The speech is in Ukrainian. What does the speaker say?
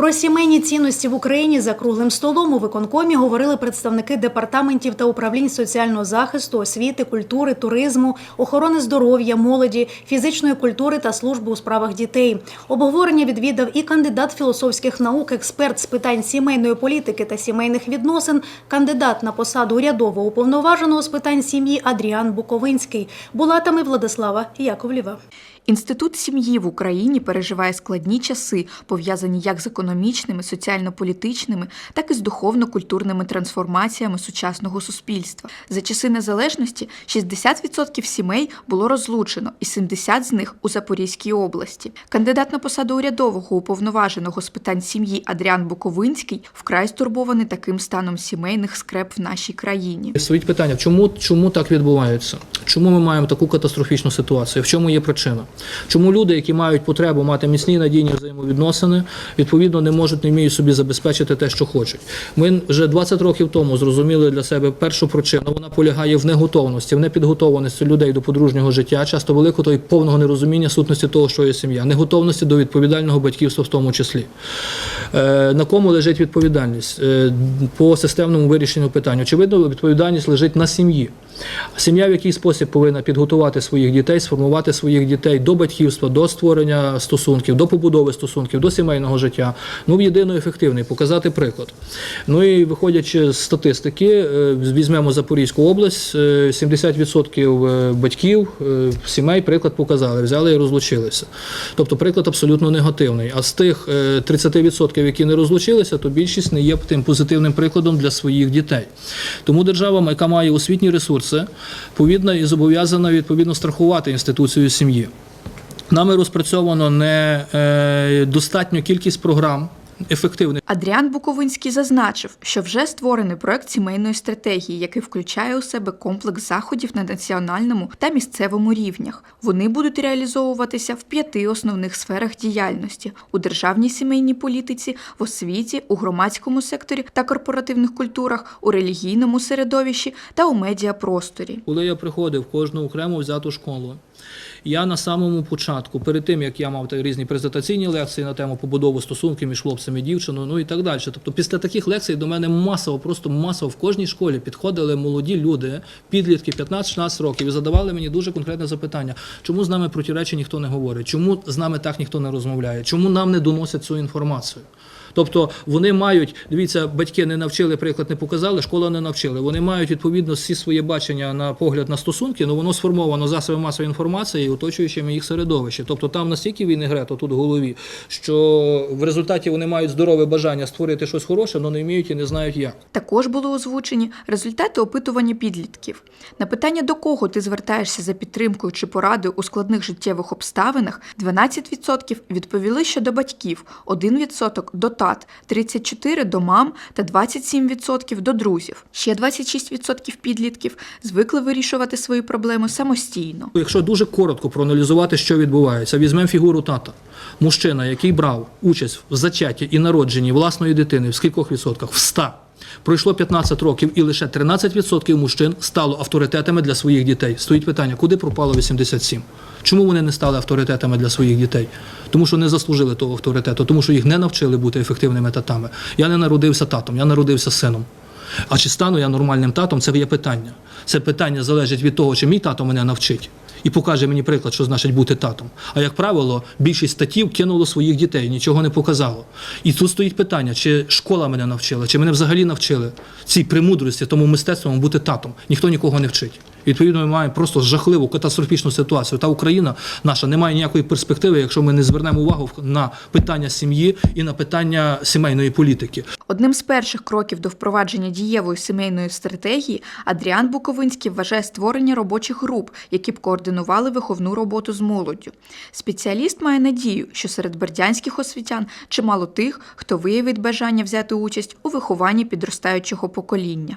Про сімейні цінності в Україні за круглим столом у виконкомі говорили представники департаментів та управлінь соціального захисту, освіти, культури, туризму, охорони здоров'я, молоді, фізичної культури та служби у справах дітей. Обговорення відвідав і кандидат філософських наук, експерт з питань сімейної політики та сімейних відносин, кандидат на посаду урядового уповноваженого з питань сім'ї Адріан Буковинський. Була там і Владислава Яковлєва. Інститут сім'ї в Україні переживає складні часи, пов'язані як з економічними, соціально-політичними, так і з духовно-культурними трансформаціями сучасного суспільства. За часи незалежності 60% сімей було розлучено, і 70 з них у Запорізькій області. Кандидат на посаду урядового уповноваженого з питань сім'ї Адріан Буковинський вкрай стурбований таким станом сімейних скреп в нашій країні. Стоїть питання, чому, чому так відбувається? Чому ми маємо таку катастрофічну ситуацію? В чому є причина? Чому люди, які мають потребу мати міцні надійні взаємовідносини, відповідно не можуть не вміють собі забезпечити те, що хочуть? Ми вже 20 років тому зрозуміли для себе першу причину. Вона полягає в неготовності, в непідготовленості людей до подружнього життя, часто великого і повного нерозуміння сутності того, що є сім'я, неготовності до відповідального батьківства в тому числі. Е, на кому лежить відповідальність Е, по системному вирішенню питань? Очевидно, відповідальність лежить на сім'ї. Сім'я в який спосіб повинна підготувати своїх дітей, сформувати своїх дітей до батьківства, до створення стосунків, до побудови стосунків, до сімейного життя. Ну, єдино ефективний, показати приклад. Ну і виходячи з статистики, е, візьмемо Запорізьку область, е, 70% е, батьків е, сімей приклад показали, взяли і розлучилися. Тобто приклад абсолютно негативний. А з тих е, 30%, які не розлучилися, то більшість не є тим позитивним прикладом для своїх дітей. Тому держава, яка має освітні ресурси, повідно і зобов'язана відповідно страхувати інституцію сім'ї. Нами розпрацьовано не е, кількість програм ефективних. Адріан Буковинський зазначив, що вже створений проект сімейної стратегії, який включає у себе комплекс заходів на національному та місцевому рівнях. Вони будуть реалізовуватися в п'яти основних сферах діяльності: у державній сімейній політиці, в освіті, у громадському секторі та корпоративних культурах, у релігійному середовищі та у медіапросторі. Коли я приходив кожну окрему взяту школу, я на самому початку, перед тим як я мав різні презентаційні лекції на тему побудови стосунків між хлопцем і дівчиною, ну і так далі. Тобто, після таких лекцій до мене масово, просто масово в кожній школі підходили молоді люди, підлітки 15-16 років, і задавали мені дуже конкретне запитання: чому з нами про ті речі ніхто не говорить? Чому з нами так ніхто не розмовляє? Чому нам не доносять цю інформацію? Тобто вони мають, дивіться, батьки не навчили, приклад не показали, школа не навчили. Вони мають відповідно всі своє бачення на погляд на стосунки, але воно сформовано засобами масової інформації і оточуючими їх середовище. Тобто там настільки війни гре, то тут в голові, що в результаті вони мають здорове бажання створити щось хороше, але не вміють і не знають як. Також були озвучені результати опитування підлітків. На питання, до кого ти звертаєшся за підтримкою чи порадою у складних життєвих обставинах, 12% відповіли, що до батьків, 1% до тат, 34% до мам та 27% до друзів. Ще 26% підлітків звикли вирішувати свої проблеми самостійно. Якщо дуже коротко проаналізувати, що відбувається, візьмемо фігуру тата. Мужчина, який брав участь в зачатті і народженні власної дитини в скількох відсотках? В 100. Пройшло 15 років, і лише 13% мужчин стало авторитетами для своїх дітей. Стоїть питання, куди пропало 87? Чому вони не стали авторитетами для своїх дітей? Тому що не заслужили того авторитету, тому що їх не навчили бути ефективними татами. Я не народився татом, я народився сином. А чи стану я нормальним татом, це є питання. Це питання залежить від того, чи мій тато мене навчить і покаже мені приклад, що значить бути татом. А як правило, більшість татів кинуло своїх дітей, нічого не показало. І тут стоїть питання, чи школа мене навчила, чи мене взагалі навчили цій премудрості, тому мистецтвом бути татом. Ніхто нікого не вчить. Відповідно, ми маємо просто жахливу катастрофічну ситуацію. Та Україна наша не має ніякої перспективи, якщо ми не звернемо увагу на питання сім'ї і на питання сімейної політики. Одним з перших кроків до впровадження дієвої сімейної стратегії Адріан Буковинський вважає створення робочих груп, які б координували виховну роботу з молоддю. Спеціаліст має надію, що серед бердянських освітян чимало тих, хто виявить бажання взяти участь у вихованні підростаючого покоління.